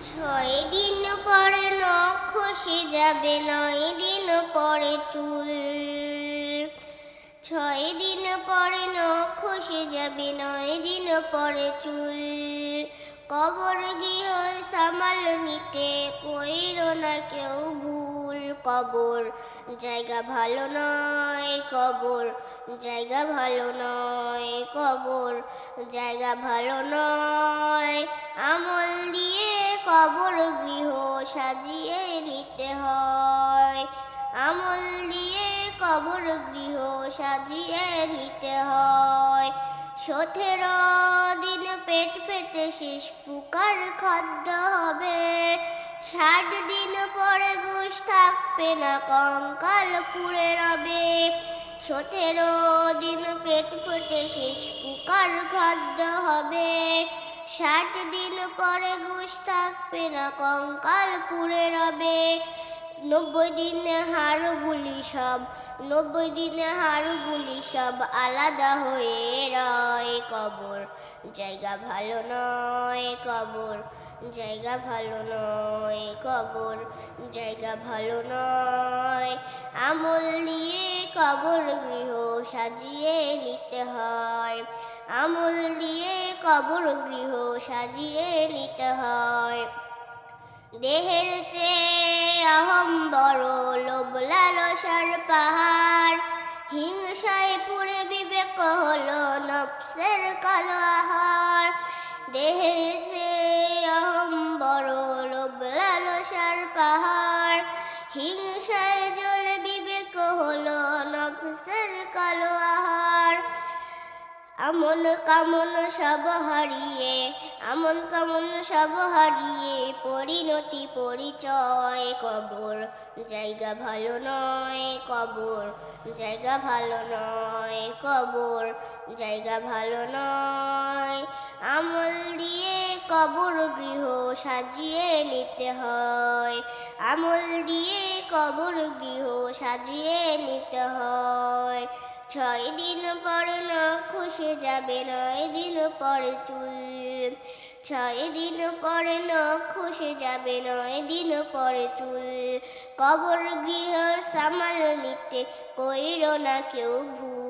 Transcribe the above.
ছয় দিন পরে নখ যাবে, নয় দিন পরে চুল। ছয় দিন পরে নখ যাবে, নয় দিন পরে চুল। কবর গৃহ সামাল নিতে কইর না কেউ ভুল। কবর জায়গা ভালো নয়, কবর জায়গা ভালো নয়, কবর জায়গা ভালো নয়। আমল সাজিয়ে নিতে হয়। আমল দিয়ে কবর গৃহ সাজিয়ে নিতে হয়। সতেরো দিন পেট পেটে শেষ পুকার খাদ্য হবে। ষাট দিন পরে গোশ থাকবে না, কঙ্কাল পুড়ে রবে। সতেরো দিন পেট পেটে শেষ পুকার খাদ্য হবে। ষাট দিন পরে গোশ থাকবে না, কঙ্কাল পুড়ে রবে। নব্বই দিনে হাড়গুলি সব, নব্বই দিনে হাড়গুলি সব আলাদা হয়ে রয় কবর। জায়গা ভালো নয় কবর, জায়গা ভালো নয় কবর, জায়গা ভালো নয়। আমল দিয়ে কবর গৃহ সাজিয়ে নিতে হয়। আমল দিয়ে কবর গৃহ সাজিয়ে নিতে হয়। দেহের চেয়ে অহম বড় লোভ লালসার পাহাড়। হিংসায় পুরে বিবেক হলো নফসের কালো আহার। দেহের চেয়ে অহম বড় লোভ লালসার পাহাড়। হিংসায় আমন কামন সব হারিয়ে, আমন কামন সব হারিয়ে পরিণতি পরিচয় কবর। জায়গা ভালো নয় কবর, জায়গা ভালো নয় কবর, জায়গা ভালো নয়। আমল দিয়ে কবর গৃহ সাজিয়ে নিতে হয়, আমল দিয়ে কবর গৃহ সাজিয়ে নিতে হয়। ছয় দিন পরে নখ খসে যাবে, নয় দিন পরে চুল। ছয় দিন পরে নখ খসে যাবে, নয় দিন পরে চুল। কবর গৃহ সামাল নিতে কইর না কেউ ভুল।